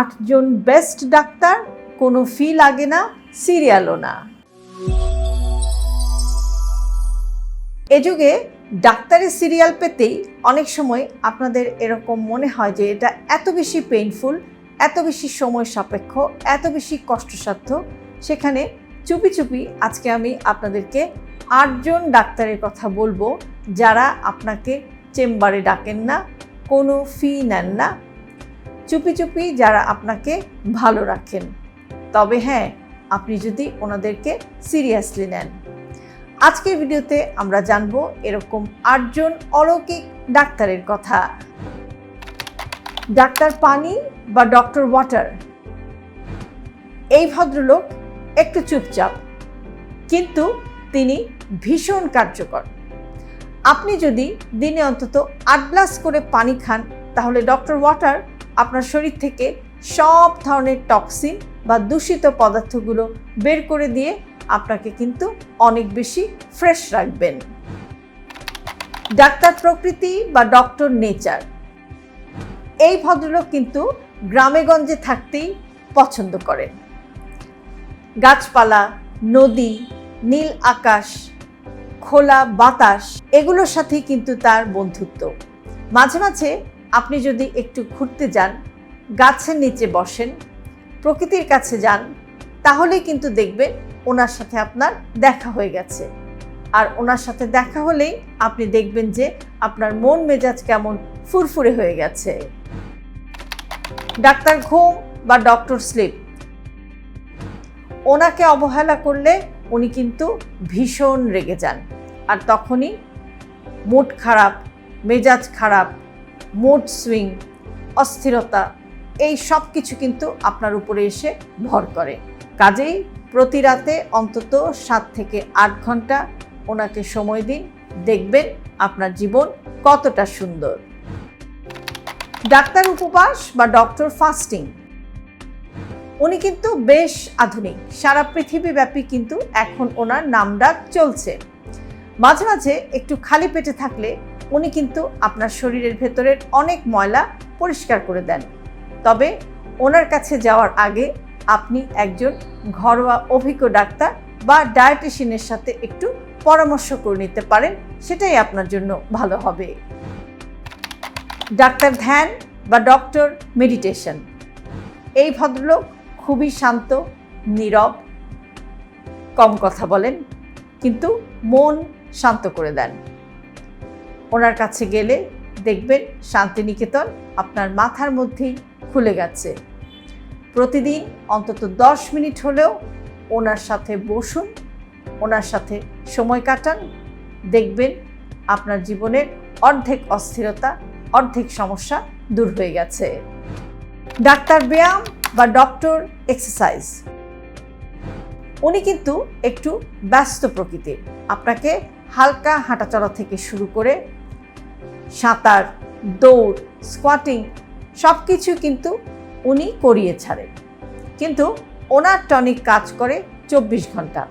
আটজন best doctor, কোনো ফি লাগে না, সিরিয়ালও না। এ যুগে ডাক্তারের সিরিয়াল পেতেই অনেক সময় আপনাদের এরকম মনে হয় যে এটা এত বেশি পেইনফুল এত বেশি সময় সাপেক্ষ, এত বেশি কষ্টসাধ্য। সেখানে চুপি চুপি আজকে আমি আপনাদেরকে আটজন ডাক্তারের কথা বলব যারা আপনাকে চেম্বারে ডাকেন না, কোনো ফি নেন না। চুপি চুপি যারা আপনাকে ভালো রাখেন। তবে হ্যাঁ আপনি যদি ওনাদেরকে সিরিয়াসলি নেন। আজকের ভিডিওতে আমরা জানব এরকম আটজন অলৌকিক ডাক্তারের কথা। ডাক্তার পানি বা ডক্টর ওয়াটার। এই ভদ্রলোক একটু চুপচাপ, কিন্তু তিনি ভীষণ কার্যকর। আপনি যদি দিনে অন্তত আট গ্লাস করে পানি খান, তাহলে ডক্টর ওয়াটার আপনার শরীর থেকে সব ধরনের টক্সিন বা দূষিত পদার্থগুলো বের করে দিয়ে আপনাকে কিন্তু অনেক বেশি ফ্রেশ রাখবেন। ডাক্তার প্রকৃতি বা ডক্টর নেচার এই ভদ্রলোক কিন্তু গ্রামেগঞ্জে থাকতেই পছন্দ করেন। গাছপালা, নদী, নীল আকাশ, খোলা বাতাস, এগুলোর সাথেই কিন্তু তার বন্ধুত্ব। মাঝে মাঝে আপনি যদি একটু ঘুরতে যান, গাছের নিচে বসেন, প্রকৃতির কাছে যান, তাহলেই কিন্তু দেখবেন ওনার সাথে আপনার দেখা হয়ে গেছে। আর ওনার সাথে দেখা হলেই আপনি দেখবেন যে আপনার মন মেজাজ কেমন ফুরফুরে হয়ে গেছে। ডাক্তার ঘুম বা ডক্টর স্লিপ। ওনাকে অবহেলা করলে উনি কিন্তু ভীষণ রেগে যান। আর তখনই মুড খারাপ, মেজাজ খারাপ মুড সুইং অস্থিরতা, এই সব কিছু কিন্তু আপনার উপরে এসে ভর করে। কাজেই প্রতি রাতে অন্তত সাত থেকে আট ঘণ্টা ওনাকে সময় দিন, দেখবেন আপনার জীবন কতটা সুন্দর। ডাক্তার উপবাস বা ডক্টর ফাস্টিং। উনি কিন্তু বেশ আধুনিক, সারা পৃথিবীব্যাপী কিন্তু এখন ওনার নামডাক চলছে। মাঝে মাঝে একটু খালি পেটে থাকলে উনি কিন্তু আপনার শরীরের ভেতরের অনেক ময়লা পরিষ্কার করে দেন। তবে ওনার কাছে যাওয়ার আগে আপনি একজন ঘরোয়া অভিজ্ঞ ডাক্তার বা ডায়েটিশিয়ানের সাথে একটু পরামর্শ করে নিতে পারেন, সেটাই আপনার জন্য ভালো হবে। ডাক্তার ধ্যান বা ডক্টর মেডিটেশন। এই ভদ্রলোক খুবই শান্ত, নীরব, কম কথা বলেন, কিন্তু মন শান্ত করে দেন। ওনার কাছে গেলে দেখবেন শান্তিনিকেতন আপনার মাথার মধ্যেই খুলে গেছে। প্রতিদিন অন্তত দশ মিনিট হলেও ওনার সাথে বসুন, ওনার সাথে সময় কাটান। দেখবেন আপনার জীবনের অর্ধেক অস্থিরতা, অর্ধেক সমস্যা দূর হয়ে গেছে। ডাক্তার ব্যায়াম বা ডক্টর এক্সারসাইজ। উনি কিন্তু একটু ব্যস্ত প্রকৃতির। আপনাকে হালকা হাঁটাচলা থেকে শুরু করে সাঁতার, দৌড় স্কোয়াটিং সব কিছু কিন্তু উনি করিয়ে ছাড়েন। কিন্তু ওনার টনিক কাজ করে চব্বিশ ঘণ্টা।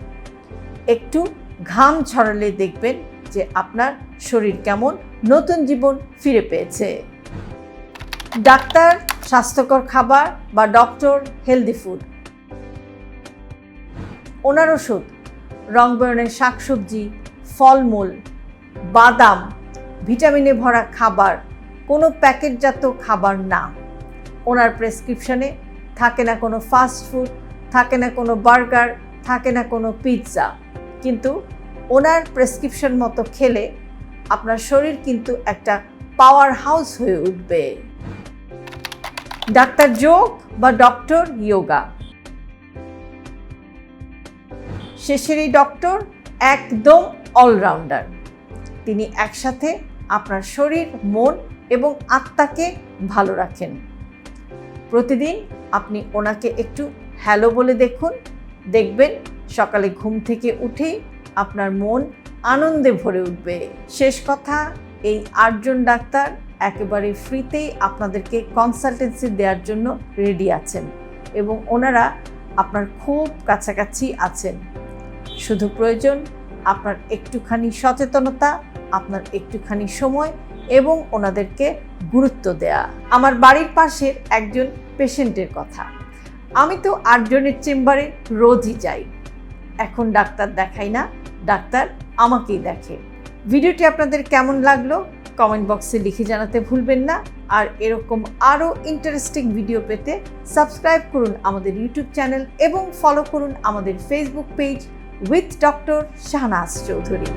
একটু ঘাম ছড়ালে দেখবেন যে আপনার শরীর কেমন নতুন জীবন ফিরে পেয়েছে। ডাক্তার, স্বাস্থ্যকর খাবার বা ডক্টর হেলদি ফুড ওনার ওষুধ রং বেরঙের শাকসবজি, ফলমূল, বাদাম ভিটামিনে ভরা খাবার, কোনো প্যাকেটজাত খাবার না। ওনার প্রেসক্রিপশনে থাকে না কোনো ফাস্ট ফুড থাকে না কোনো বার্গার, থাকে না কোনো পিৎজা। কিন্তু ওনার প্রেসক্রিপশন মতো খেলে আপনার শরীর কিন্তু একটা পাওয়ার হাউস হয়ে উঠবে। ডাক্তার যোগ বা ডক্টর ইয়োগা। শেষের এই ডক্টর একদম অলরাউন্ডার তিনি একসাথে আপনার শরীর, মন এবং আত্মাকে ভালো রাখেন। প্রতিদিন আপনি ওনাকে একটু হ্যালো বলে দেখুন। দেখবেন সকালে ঘুম থেকে উঠেই আপনার মন আনন্দে ভরে উঠবে। শেষ কথা, এই আটজন ডাক্তার একেবারে ফ্রিতেই আপনাদেরকে কনসালটেন্সি দেওয়ার জন্য রেডি আছেন এবং ওনারা আপনার খুব কাছাকাছি আছেন। শুধু প্রয়োজন আপনার একটুখানি সচেতনতা আপনার একটুখানি সময় এবং ওনাদেরকে গুরুত্ব দেয়া। আমার বাড়ির পাশের একজন পেশেন্টের কথা। আমি তো আটজনের চেম্বারে রোজই যাই। এখন ডাক্তার দেখাই না, ডাক্তার আমাকেই দেখে। ভিডিওটি আপনাদের কেমন লাগল কমেন্ট বক্সে লিখে জানাতে ভুলবেন না। আর এরকম আরও ইন্টারেস্টিং ভিডিও পেতে সাবস্ক্রাইব করুন আমাদের ইউটিউব চ্যানেল এবং ফলো করুন আমাদের Facebook page with doctor Shahnaz Chowdhury.